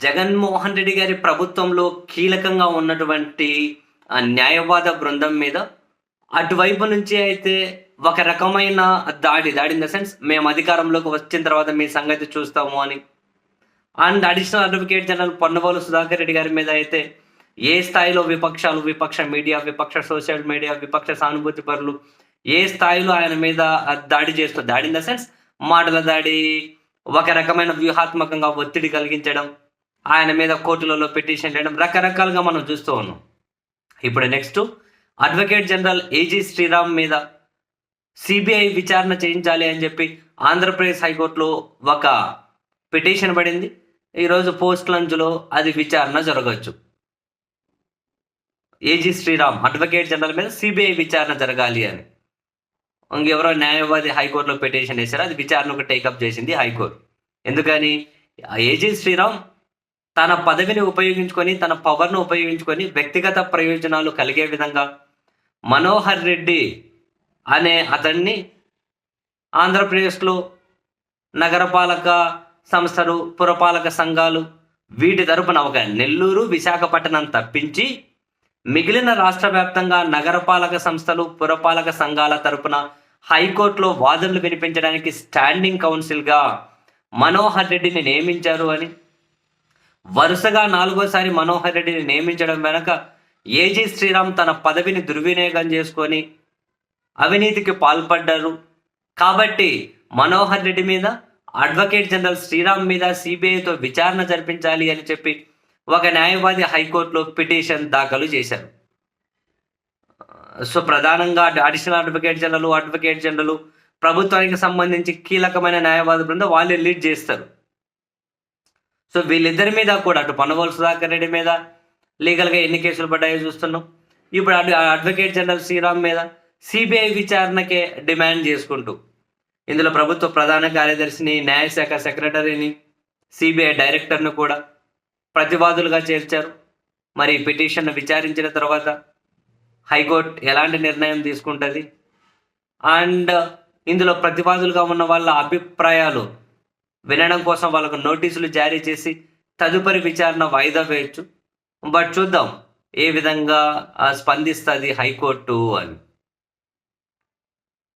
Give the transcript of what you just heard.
జగన్మోహన్ రెడ్డి గారి ప్రభుత్వంలో కీలకంగా ఉన్నటువంటి ఆ న్యాయవాద బృందం మీద అటువైపు నుంచి అయితే ఒక రకమైన దాడి దాడి ఇన్ ద సెన్స్ మేము అధికారంలోకి వచ్చిన తర్వాత మీ సంగతి చూస్తాము అని. And additional advocate general Ponnavolu Sudhakar Reddy గారి మీద అయితే ఏ స్థాయిలో విపక్షాలు విపక్ష మీడియా విపక్ష సోషల్ మీడియా విపక్ష సానుభూతి పరులు ఏ స్థాయిలో ఆయన మీద దాడి చేస్తూ దాడి ఇన్ ద సెన్స్ మాటల దాడి ఒక రకమైన వ్యూహాత్మకంగా ఒత్తిడి కలిగించడం ఆయన మీద కోర్టులలో పిటిషన్ చేయడం రకరకాలుగా మనం చూస్తూ ఉన్నాం. ఇప్పుడు next advocate general AG Sriram మీద సిబిఐ విచారణ చేయించాలి అని చెప్పి ఆంధ్రప్రదేశ్ హైకోర్టులో ఒక పిటిషన్ పడింది. ఈరోజు పోస్ట్ లంచ్లో అది విచారణ జరగవచ్చు. ఏజీ శ్రీరామ్ అడ్వకేట్ జనరల్ మీద సిబిఐ విచారణ జరగాలి అని. ఇంకెవరో న్యాయవాది హైకోర్టులో పిటిషన్ వేశారు. అది విచారణకు టేకప్ చేసింది హైకోర్టు. ఎందుకని? ఏజీ శ్రీరామ్ తన పదవిని ఉపయోగించుకొని తన పవర్ను ఉపయోగించుకొని వ్యక్తిగత ప్రయోజనాలు కలిగే విధంగా మనోహర్ రెడ్డి అనే అతన్ని ఆంధ్రప్రదేశ్లో నగరపాలక సంస్థలు పురపాలక సంఘాలు వీటి తరపున ఒక నెల్లూరు విశాఖపట్నం తప్పించి మిగిలిన రాష్ట్ర వ్యాప్తంగా నగరపాలక సంస్థలు పురపాలక సంఘాల తరపున హైకోర్టులో వాదనలు వినిపించడానికి స్టాండింగ్ కౌన్సిల్గా మనోహర్ రెడ్డిని నియమించారు అని వరుసగా నాలుగోసారి మనోహర్ రెడ్డిని నియమించడం వెనక ఏజీ శ్రీరామ్ తన పదవిని దుర్వినియోగం చేసుకొని అవినీతికి పాల్పడ్డారు. కాబట్టి మనోహర్ రెడ్డి మీద అడ్వకేట్ జనరల్ శ్రీరామ్ మీద సిబిఐతో విచారణ జరిపించాలి అని చెప్పి ఒక న్యాయవాది హైకోర్టులో పిటిషన్ దాఖలు చేశారు. సో ప్రధానంగా additional advocate general advocate general ప్రభుత్వానికి సంబంధించి కీలకమైన న్యాయవాది బృందం వాళ్ళే లీడ్ చేస్తారు. సో వీళ్ళిద్దరి మీద కూడా అటు పనగోలు సుధాకర్ రెడ్డి మీద లీగల్గా ఎన్ని కేసులు పడ్డాయో చూస్తున్నాం. ఇప్పుడు అటు అడ్వకేట్ జనరల్ శ్రీరామ్ మీద సిబిఐ విచారణకే డిమాండ్ చేసుకుంటూ ఇందులో ప్రభుత్వ ప్రధాన కార్యదర్శిని న్యాయశాఖ సెక్రటరీని సిబిఐ డైరెక్టర్ను కూడా ప్రతివాదులుగా చేర్చారు. మరి పిటిషన్ను పిటిషన్ విచారించిన తర్వాత హైకోర్టు ఎలాంటి నిర్ణయం తీసుకుంటుంది? అండ్ ఇందులో ప్రతివాదులుగా ఉన్న వాళ్ళ అభిప్రాయాలు వినడం కోసం వాళ్ళకు నోటీసులు జారీ చేసి తదుపరి విచారణ వాయిదా వేయచ్చు. బట్ చూద్దాం ఏ విధంగా స్పందిస్తుంది హైకోర్టు అని.